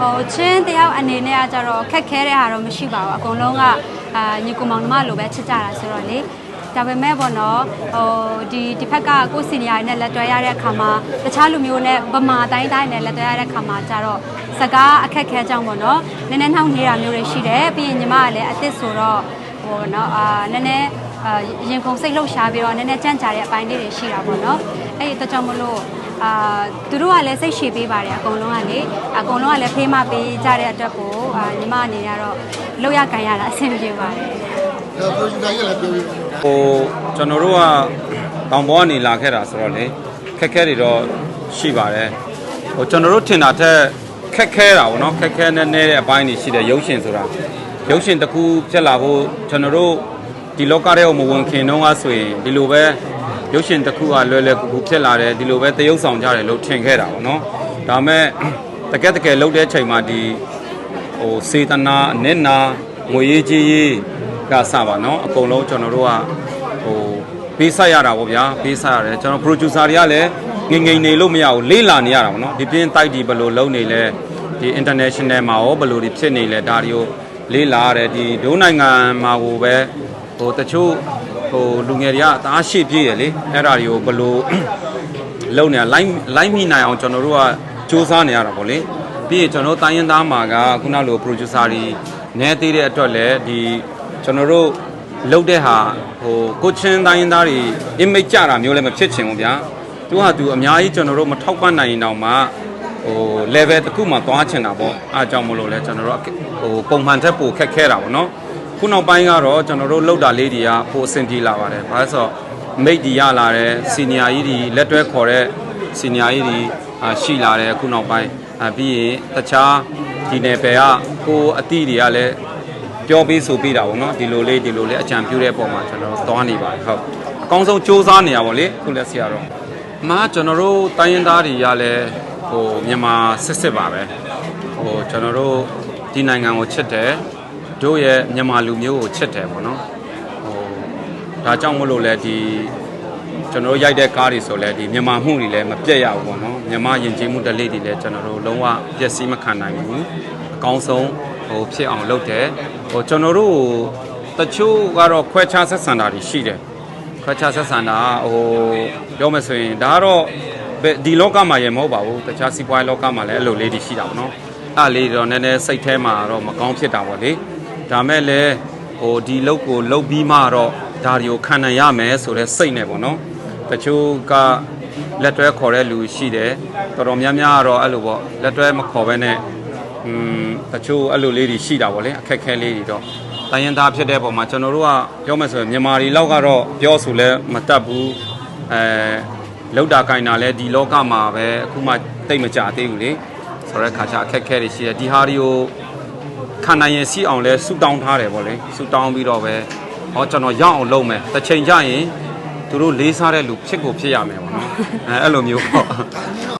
ဟိုချင်းတယောက်အနေနဲ့ကကြတော့ခက်ခဲတဲ့ဟာတော့မရှိပါဘူးအကုန်လုံးကအာညီကိုမောင်နှမလိုပဲချစ်ကြတာဆိုတော့လေဒါပေမဲ့ပေါ့နော်ဟိုဒီဒီဖက်ကကိုစီနီယာနဲ့လက်တွဲရတဲ့အခါမှာတခြားလူမျိုးနဲ့ဗမာတိုင်းတိုင်းနဲ့လက်တွဲရတဲ့အခါမှာကြတော့စကားအခက်ခဲကြောင်းပေါ့နော်နည်းနည်းနှောင့်နှေးတာမျိုးတွေရှိတယ်ပြီးရင်ညီမကလည်းအစ်စ်ဆိုတော့ဟိုနော်အာနည်းနည်းအာရင်ခုန်စိတ်လှုပ်ရှားပြီးတော့နည်းနည်းကြန့်ကြာတဲ့အပိုင်းလေးတွေရှိတာပေါ့နော်အဲ့ဒီအတွက်ကြောင့်မလို့ အာသူတို့ကလည်းစိတ်ရှည်ပေးပါတယ်အကုန်လုံးကလေအကုန်လုံးကလည်းဖေးမပေးကြတဲ့အတွက်ကိုအာညီမအနေနဲ့ကတော့လောက်ရကန်ရတာအဆင်ပြေပါတယ်ဒါ producer ကြီးလည်းပြောပြီးဟိုကျွန်တော်တို့ကတောင်ပေါ်ကနေလာခဲ့တာဆိုတော့လေခက်ခဲတွေတော့ရှိပါတယ်ဟိုကျွန်တော်တို့ထင်တာထက်ခက်ခဲတာပေါ့နော်ခက်ခဲနေနေတဲ့အပိုင်းတွေရှိတယ်ရုပ်ရှင်ဆိုတာရုပ်ရှင်တစ်ခုဖြစ်လာဖို့ကျွန်တော်တို့ဒီလောကထဲကိုမဝင်ခင်တော့ကဆိုရင်ဒီလိုပဲ ရုပ်ရှင်တစ်ခုကလွယ်လွယ်ကူကူဖြစ်လာတယ်ဒီလိုပဲတရုပ်ဆောင်ကြတယ်လို့ထင်ခဲ့တာပေါ့နော်ဒါပေမဲ့တကယ်တကယ်လုပ်တဲ့အချိန်မှာဒီဟိုစေတနာအနစ်နာငွေရေးကြေးရေးကစပါနော်အကုန်လုံးကျွန်တော်တို့ကဟိုပေးဆက်ရတာပေါ့ဗျာပေးဆက်ရတယ်ကျွန်တော် producer တွေကလည်းငငိမ့်နေလို့မရဘူးလေးလာနေရတာပေါ့နော်ဒီပြင်းတိုက်ဒီဘယ်လိုလုပ်နေလဲဒီ international မှာရောဘယ်လိုဒီဖြစ်နေလဲဒါတွေကိုလေးလာရတယ်ဒီဒုနိုင်ငံမှာကိုပဲဟိုတချို့ ဟိုလူငယ်တွေကတအားရှိပြည့်ရလေအဲ့ဒါတွေကိုဘယ်လိုလုံနေလိုက်လိုက်မိနိုင်အောင်ကျွန်တော်တို့ကစူးစမ်းနေရတာပေါ့လေပြီးရင်ကျွန်တော်တို့တိုင်းရင်းသားမှာကခုနလို producer တွေနဲသေးတဲ့အတွက်လည်းဒီကျွန်တော်တို့လုတ်တဲ့ဟာဟိုကိုချင်းတိုင်းရင်းသားတွေ image ကြတာမျိုးလည်းမဖြစ်ချင်ဘူးဗျာသူကသူအများကြီးကျွန်တော်တို့မထောက်ပံ့နိုင်ရင်တောင်မှဟို level တစ်ခုမှသွားချင်တာပေါ့အားကြောင့်မလို့လဲကျွန်တော်တို့ဟိုပုံမှန်ထက်ပိုခက်ခဲတာပေါ့နော် ခုနောက်ပိုင်းကတော့ကျွန်တော်တို့လုတ်တာလေးတွေကပိုအဆင်ပြေလာပါတယ်ဘာလို့ဆိုတော့မိတ်ဒီရလာတယ်စီနီယာကြီးဒီလက်တွဲခေါ်တဲ့စီနီယာကြီးဒီအာရှိလာတယ်အခုနောက်ပိုင်းအာပြီးရင်တခြားဒီနယ်ပယ်ကကိုအတိတွေကလည်းပြောပြီးဆိုပြီးတာပေါ့နော်ဒီလိုလေးဒီလိုလေးအကြံပြုတဲ့ပုံမှာကျွန်တော်တို့သွားနေပါတယ်ဟုတ်အကောင်းဆုံးစူးစမ်းနေရပါလေခုလက်ဆရာတော့အမကျွန်တော်တို့တိုင်းရင်းသားတွေကလည်းဟိုမြန်မာစစ်စစ်ပါပဲဟိုကျွန်တော်တို့ဒီနိုင်ငံကိုချစ်တယ် တို့ရဲ့မြန်မာလူမျိုးကိုချစ်တယ်ပေါ့နော်ဟိုဒါကြောင့်မလို့လဲဒီကျွန်တော်တို့ရိုက်တဲ့ကားတွေဆိုလဲဒီမြန်မာမှုတွေလည်းမပြတ်ရဘူးပေါ့နော်မြန်မာယဉ်ကျေးမှုဓလေ့တွေလည်းကျွန်တော်တို့လုံးဝပျက်စီးမခံနိုင်ဘူးအကောင်းဆုံးဟိုဖြစ်အောင်လုပ်တယ်ဟိုကျွန်တော်တို့တချို့ကတော့ခွဲခြားဆက်ဆံတာတွေရှိတယ်ခွဲခြားဆက်ဆံတာဟိုပြောမယ်ဆိုရင်ဒါကတော့ဘယ်ဒီလောကမှာရေမဟုတ်ပါဘူးတခြားစီးပွားရေးလောကမှာလည်းအဲ့လိုလေးတွေရှိတာပေါ့နော်အဲ့လေးတော့နည်းနည်းစိတ်ထဲမှာတော့မကောင်းဖြစ်တာပေါ့လေ ဒါမဲ့လည်းဟိုဒီလုတ်ကိုလုတ်ပြီးမှတော့ဒါတွေကိုခံနိုင်ရမယ်ဆိုတဲ့စိတ်နဲ့ပေါ့နော်တချို့ကလက်တွဲခေါ်တဲ့လူရှိတယ်တော်တော်များများကတော့အဲ့လိုပေါ့လက်တွဲမခေါ်ဘဲနဲ့อืมတချို့အဲ့လိုလေးတွေရှိတာပေါ့လေအခက်ခဲလေးတွေတော့တိုင်းရင်သားဖြစ်တဲ့ပုံမှာကျွန်တော်တို့ကပြောမယ်ဆိုရင်မြန်မာတွေလောက်ကတော့ပြောဆိုလဲမတတ်ဘူးအဲလောက်တာကင်တာလဲဒီလောကမှာပဲအခုမှတိတ်မကြသေးဘူးလေဆိုတော့ခါချအခက်ခဲတွေရှိတယ်ဒီဟာတွေကို ခံနိုင်ရင်စီအောင်လဲဆူတောင်းထားတယ်ပေါ့လေဆူတောင်းပြီးတော့ပဲဟောကျွန်တော်ရအောင်လုပ်မယ်တစ်ချိန်ကျရင်သူတို့လေးစားတဲ့လူဖြစ်ကိုဖြစ်ရမယ်ပေါ့နော်အဲအဲ့လိုမျိုးပေါ့ဒါ